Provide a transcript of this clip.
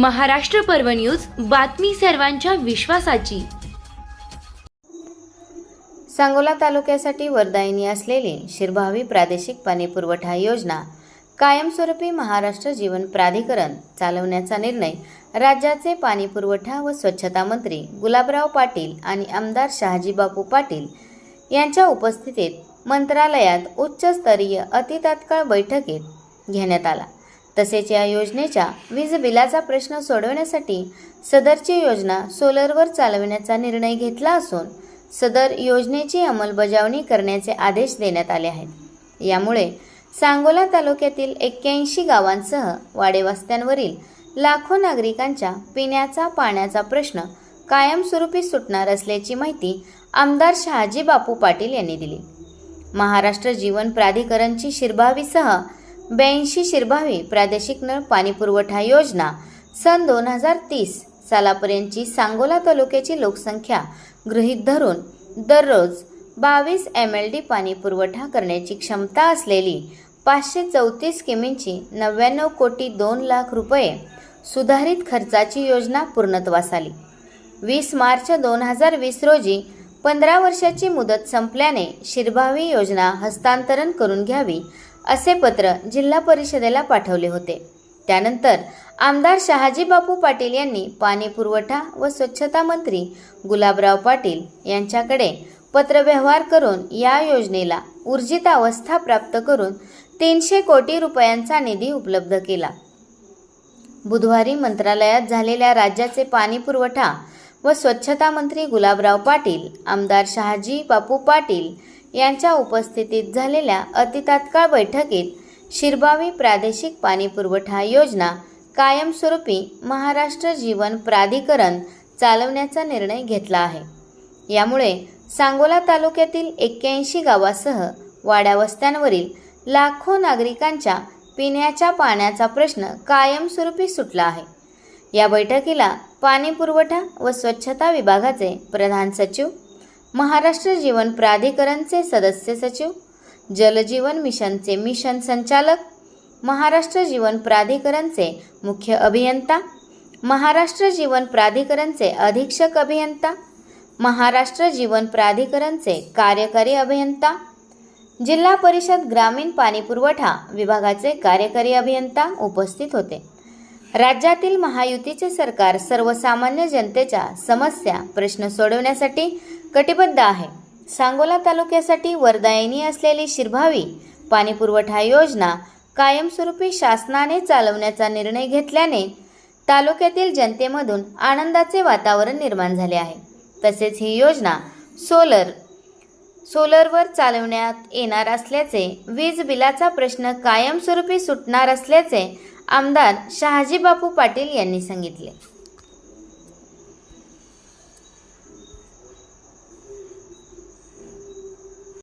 महाराष्ट्र पर्व न्यूज बातमी सर्वांच्या विश्वासाची. सांगोला तालुक्यासाठी वरदायिनी असलेली शिरभावी प्रादेशिक पाणीपुरवठा योजना कायमस्वरूपी महाराष्ट्र जीवन प्राधिकरण चालवण्याचा निर्णय राज्याचे पाणीपुरवठा व स्वच्छता मंत्री गुलाबराव पाटील आणि आमदार शहाजीबापू पाटील यांच्या उपस्थितीत मंत्रालयात उच्चस्तरीय अतितात्काळ बैठकीत घेण्यात आला. तसेच या योजनेच्या वीज बिलाचा प्रश्न सोडवण्यासाठी सदरची योजना सोलरवर चालविण्याचा निर्णय घेतला असून सदर योजनेची अंमलबजावणी करण्याचे आदेश देण्यात आले आहेत. यामुळे सांगोला तालुक्यातील एक्क्याऐंशी गावांसह वाडेवस्त्यांवरील लाखो नागरिकांच्या पिण्याचा पाण्याचा प्रश्न कायमस्वरूपी सुटणार असल्याची माहिती आमदार शहाजी बापू पाटील यांनी दिली. महाराष्ट्र जीवन प्राधिकरणची शिरभावीसह ब्याऐंशी शिरभावी प्रादेशिक नळ पाणीपुरवठा योजना सन दोन हजार तीस सालापर्यंतची सांगोला तालुक्याची लोकसंख्या गृहीत धरून दररोज बावीस एम एल डी पाणी पुरवठा करण्याची क्षमता असलेली पाचशे चौतीस किमींची नव्याण्णव कोटी दोन लाख रुपये सुधारित खर्चाची योजना पूर्णत्वास आली वीस मार्च दोन हजार वीस रोजी पंधरा वर्षाची मुदत संपल्याने शिरभावी योजना हस्तांतरण करून घ्यावी असे पत्र जिल्हा परिषदेला पाठवले होते. त्यानंतर आमदार शहाजी बापू पाटील यांनी पाणी पुरवठा व स्वच्छता मंत्री गुलाबराव पाटील यांच्याकडे पत्रव्यवहार करून या योजनेला ऊर्जित अवस्था प्राप्त करून तीनशे कोटी रुपयांचा निधी उपलब्ध केला. बुधवारी मंत्रालयात झालेल्या राज्याचे पाणी पुरवठा व स्वच्छता मंत्री गुलाबराव पाटील आमदार शहाजी बापू पाटील यांच्या उपस्थितीत झालेल्या अतितात्काळ बैठकीत शिरबावी प्रादेशिक पाणीपुरवठा योजना कायमस्वरूपी महाराष्ट्र जीवन प्राधिकरण चालवण्याचा निर्णय घेतला आहे. यामुळे सांगोला तालुक्यातील एक्क्याऐंशी गावासह वाड्यावस्त्यांवरील लाखो नागरिकांच्या पिण्याच्या पाण्याचा प्रश्न कायमस्वरूपी सुटला आहे. या बैठकीला पाणी पुरवठा व स्वच्छता विभागाचे प्रधान सचिव महाराष्ट्र जीवन प्राधिकरणचे सदस्य सचिव जलजीवन मिशनचे मिशन संचालक महाराष्ट्र जीवन प्राधिकरणचे मुख्य अभियंता महाराष्ट्र जीवन प्राधिकरणचे अधीक्षक अभियंता महाराष्ट्र जीवन प्राधिकरणचे कार्यकारी अभियंता जिल्हा परिषद ग्रामीण पाणीपुरवठा विभागाचे कार्यकारी अभियंता उपस्थित होते. राज्यातील महायुतीचे सरकार सर्वसामान्य जनतेच्या समस्या प्रश्न सोडवण्यासाठी कटिबद्ध आहे. सांगोला तालुक्यासाठी वरदायिनी असलेली शिरभावी पाणीपुरवठा योजना कायमस्वरूपी शासनाने चालवण्याचा निर्णय घेतल्याने तालुक्यातील जनतेमधून आनंदाचे वातावरण निर्माण झाले आहे. तसेच ही योजना सोलर सोलरवर चालवण्यात येणार असल्याचे वीज बिलाचा प्रश्न कायमस्वरूपी सुटणार असल्याचे आमदार शहाजी बापू पाटील यांनी सांगितले.